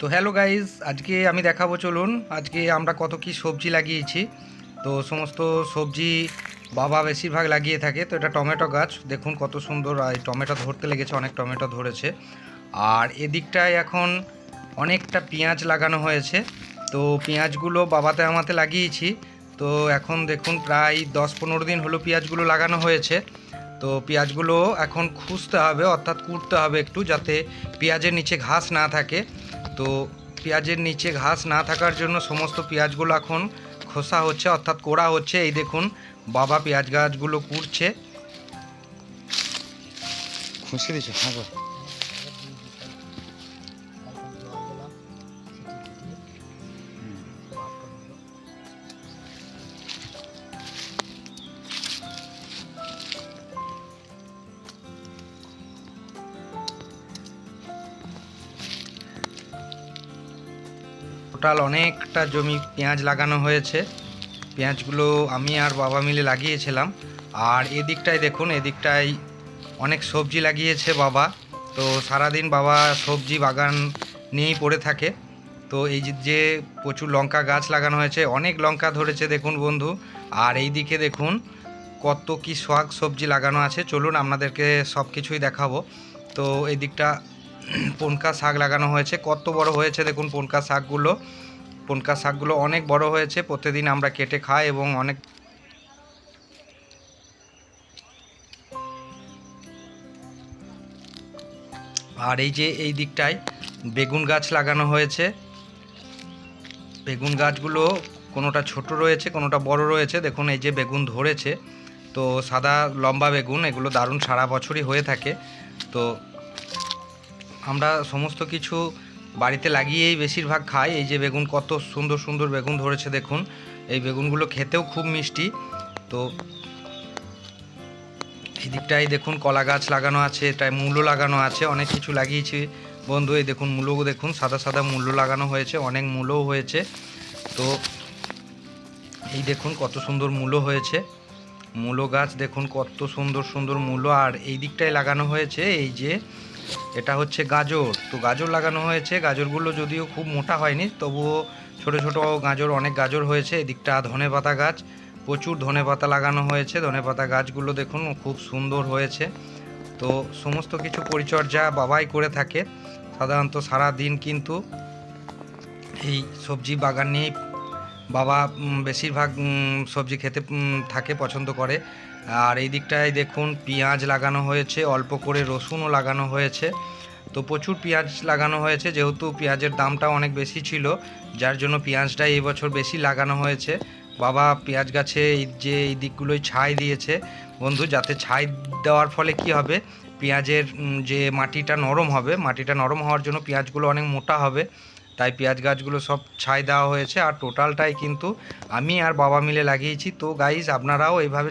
তো hello guys আজকে আমি দেখাবো, চলুন। আজকে আমরা কত কি সবজি লাগিয়েছি। তো সমস্ত সবজি বাবা বেশিরভাগ লাগিয়ে থাকে। তো এটা টমেটো গাছ। দেখুন কত সুন্দর এই টমেটো ধরতে লেগেছে, অনেক টমেটো ধরেছে। আর এদিকটায় এখন অনেকটা পেঁয়াজ লাগানো হয়েছে। তো পেঁয়াজগুলো বাবাতে আমাতে লাগিয়েছি। তো এখন দেখুন প্রায় দশ পনেরো দিন হলো পেঁয়াজগুলো লাগানো হয়েছে। তো পেঁয়াজগুলো এখন খুঁজতে হবে, অর্থাৎ কুটতে হবে একটু, যাতে পেঁয়াজের নিচে ঘাস না থাকে। তো পেঁয়াজের নিচে ঘাস না থাকার জন্য সমস্ত পেঁয়াজগুলো এখন খোসা হচ্ছে, অর্থাৎ কোড়া হচ্ছে। এই দেখুন, বাবা পেঁয়াজ গাছগুলো কুড়ছে। খুশি দিচ্ছে হ্যাঁ টোটাল অনেকটা জমি পেঁয়াজ লাগানো হয়েছে। পেঁয়াজগুলো আমি আর বাবা মিলে লাগিয়েছিলাম। আর এদিকটায় দেখুন, এদিকটায় অনেক সবজি লাগিয়েছে বাবা। তো সারাদিন বাবা সবজি বাগান নিয়েই পড়ে থাকে। তো এই যে- প্রচুর লঙ্কা গাছ লাগানো হয়েছে, অনেক লঙ্কা ধরেছে দেখুন বন্ধু। আর এই দিকে দেখুন, কত কি শাক সবজি লাগানো আছে। চলুন আপনাদেরকে সব কিছুই দেখাবো। তো এই দিকটা পনকা শাক লাগানো হয়েছে। কত বড় হয়েছে দেখুন পনকা শাকগুলো। পনকা শাকগুলো অনেক বড় হয়েছে, প্রতিদিন আমরা কেটে খাই এবং অনেক আর এই যে এই দিকটায় বেগুন গাছ লাগানো হয়েছে। বেগুন গাছগুলো কোনোটা ছোট রয়েছে, কোনোটা বড় রয়েছে। দেখুন এই যে বেগুন ধরেছে, তো সাদা লম্বা বেগুন, এগুলো দারুণ সারা বছরই হয়ে থাকে। তো আমরা সমস্ত কিছু বাড়িতে লাগিয়েই বেশিরভাগ খাই। এই যে বেগুন, কত সুন্দর সুন্দর বেগুন ধরেছে দেখুন। এই বেগুনগুলো খেতেও খুব মিষ্টি। তো এই দিকটাই দেখুন কলা গাছ লাগানো আছে, এটায় মূলো লাগানো আছে, অনেক কিছু লাগিয়েছি। বন্ধু, এই দেখুন মূলো দেখুন, সাদা সাদা মূল্য লাগানো হয়েছে, অনেক মূলও হয়েছে। তো এই দেখুন কত সুন্দর মূলো হয়েছে। মূলো গাছ দেখুন কত সুন্দর সুন্দর মূলো আর এই দিকটায় লাগানো হয়েছে এই যে এটা হচ্ছে গাজর। তো গাজর লাগানো হয়েছে। গাজরগুলো যদিও খুব মোটা হয়নি, তবুও ছোট ছোট গাজর, অনেক গাজর হয়েছে। এদিকটা ধনে পাতা গাছ, প্রচুর ধনে পাতা লাগানো হয়েছে। ধনে পাতা গাছগুলো দেখুন, খুব সুন্দর হয়েছে। তো সমস্ত কিছু পরিচর্যা বাবাই করে থাকে। সাধারণত সারা দিন কিন্তু এই সবজি বাগান নিয়েই বাবা বেশিরভাগ সবজি খেতে থাকে, পছন্দ করে। আর এই দিকটায় দেখুন, পেঁয়াজ লাগানো হয়েছে, অল্প করে রসুনও লাগানো হয়েছে। তো প্রচুর পেঁয়াজ লাগানো হয়েছে, যেহেতু পেঁয়াজের দামটা অনেক বেশি ছিল, যার জন্য পেঁয়াজটা এই বছর বেশি লাগানো হয়েছে। বাবা, পেঁয়াজ গাছে এই যে, এই দিকগুলোই ছাই দিয়েছে। বন্ধু, যাতে ছাই দেওয়ার ফলে কি হবে? পেঁয়াজের যে মাটিটা নরম হবে, মাটিটা নরম হওয়ার জন্য পেঁয়াজগুলো অনেক মোটা হবে। তাই পেঁয়াজ গাছগুলো সব ছাই দেওয়া হয়েছে আর টোটালটাই কিন্তু আমি আর বাবা মিলে লাগিয়েছি। তো গাইজ আপনারাও এইভাবে